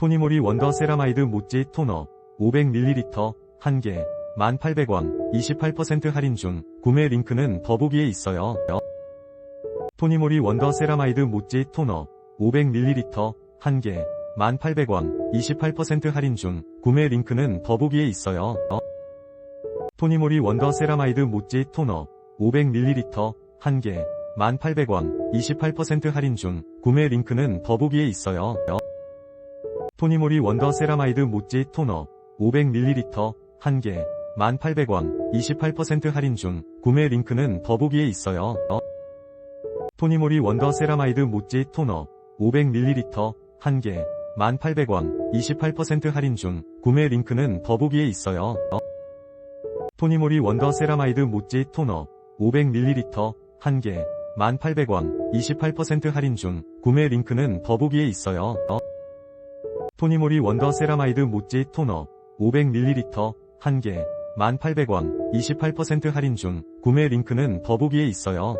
토니모리 원더 세라마이드 모찌 토너 500ml 1개 1,800원 28% 할인 중 구매 링크는 더보기에 있어요. 토니모리 원더 세라마이드 모찌 토너 500ml 1개 1,800원 28% 할인 중 구매 링크는 더보기에 있어요. 토니모리 원더 세라마이드 모찌 토너 500ml 1개 1,800원 28% 할인 중 구매 링크는 더보기에 있어요. 토니모리 원더 세라마이드 모찌 토너 500ml 1개 1,800원 28% 할인 중 구매 링크는 더보기에 있어요. 토니모리 원더 세라마이드 모찌 토너 500ml 1개 1,800원 28% 할인 중 구매 링크는 더보기에 있어요. 토니모리 원더 세라마이드 모찌 토너 500ml 1개 1,800원 28% 할인 중 구매 링크는 더보기에 있어요. 토니모리 원더 세라마이드 모찌 토너 500ml 1개 1,800원 28% 할인 중 구매 링크는 더보기에 있어요.